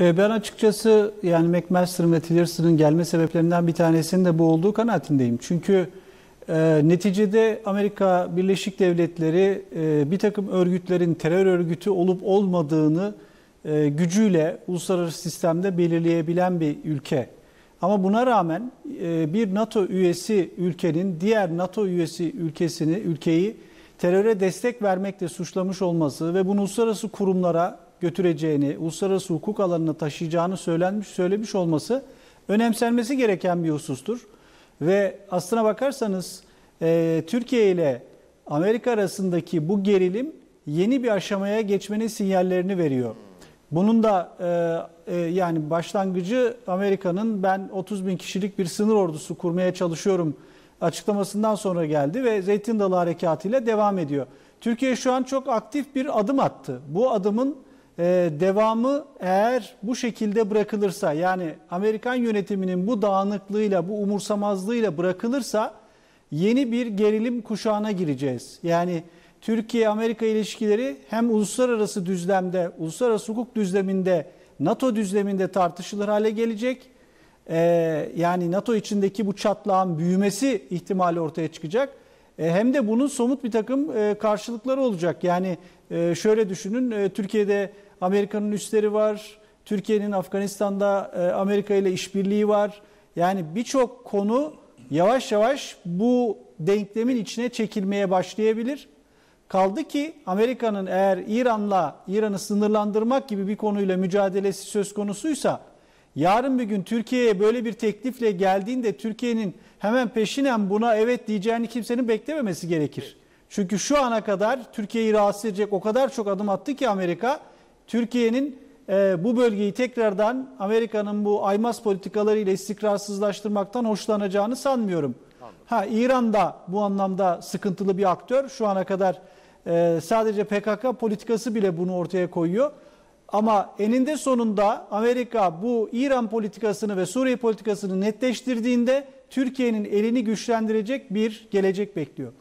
E, Ben açıkçası yani McMaster'ın ve Tillerson'ın gelme sebeplerinden bir tanesinin de bu olduğu kanaatindeyim. Çünkü e, neticede Amerika Birleşik Devletleri e, bir takım örgütlerin terör örgütü olup olmadığını e, gücüyle uluslararası sistemde belirleyebilen bir ülke. Ama buna rağmen e, bir NATO üyesi ülkenin diğer NATO üyesi ülkesini, ülkeyi teröre destek vermekle suçlamış olması ve bunu uluslararası kurumlara götüreceğini, uluslararası hukuk alanına taşıyacağını söylenmiş, söylemiş olması önemsenmesi gereken bir husustur. Ve aslına bakarsanız e, Türkiye ile Amerika arasındaki bu gerilim yeni bir aşamaya geçmenin sinyallerini veriyor. Bunun da e, e, yani başlangıcı Amerika'nın ben 30 bin kişilik bir sınır ordusu kurmaya çalışıyorum açıklamasından sonra geldi ve Zeytin Dalı Harekatı ile devam ediyor. Türkiye şu an çok aktif bir adım attı. Bu adımın e, devamı eğer bu şekilde bırakılırsa yani Amerikan yönetiminin bu dağınıklığıyla, bu umursamazlığıyla bırakılırsa yeni bir gerilim kuşağına gireceğiz. Yani Türkiye-Amerika ilişkileri hem uluslararası düzlemde, uluslararası hukuk düzleminde, NATO düzleminde tartışılır hale gelecek. Ee, yani NATO içindeki bu çatlağın büyümesi ihtimali ortaya çıkacak. E, hem de bunun somut bir takım e, karşılıkları olacak. Yani e, şöyle düşünün, Türkiye'de Amerika'nın üsleri var, Türkiye'nin Afganistan'da Amerika ile işbirliği var. Yani birçok konu yavaş yavaş bu denklemin içine çekilmeye başlayabilir. Kaldı ki Amerika'nın eğer İran'la İran'ı sınırlandırmak gibi bir konuyla mücadelesi söz konusuysa yarın bir gün Türkiye'ye böyle bir teklifle geldiğinde Türkiye'nin hemen peşinen buna evet diyeceğini kimsenin beklememesi gerekir. Çünkü şu ana kadar Türkiye'yi rahatsız edecek o kadar çok adım attı ki Amerika Türkiye'nin e, bu bölgeyi tekrardan Amerika'nın bu aymaz politikalarıyla istikrarsızlaştırmaktan hoşlanacağını sanmıyorum. Ha İran da bu anlamda sıkıntılı bir aktör. Şu ana kadar e, sadece PKK politikası bile bunu ortaya koyuyor. Ama eninde sonunda Amerika bu İran politikasını ve Suriye politikasını netleştirdiğinde Türkiye'nin elini güçlendirecek bir gelecek bekliyor.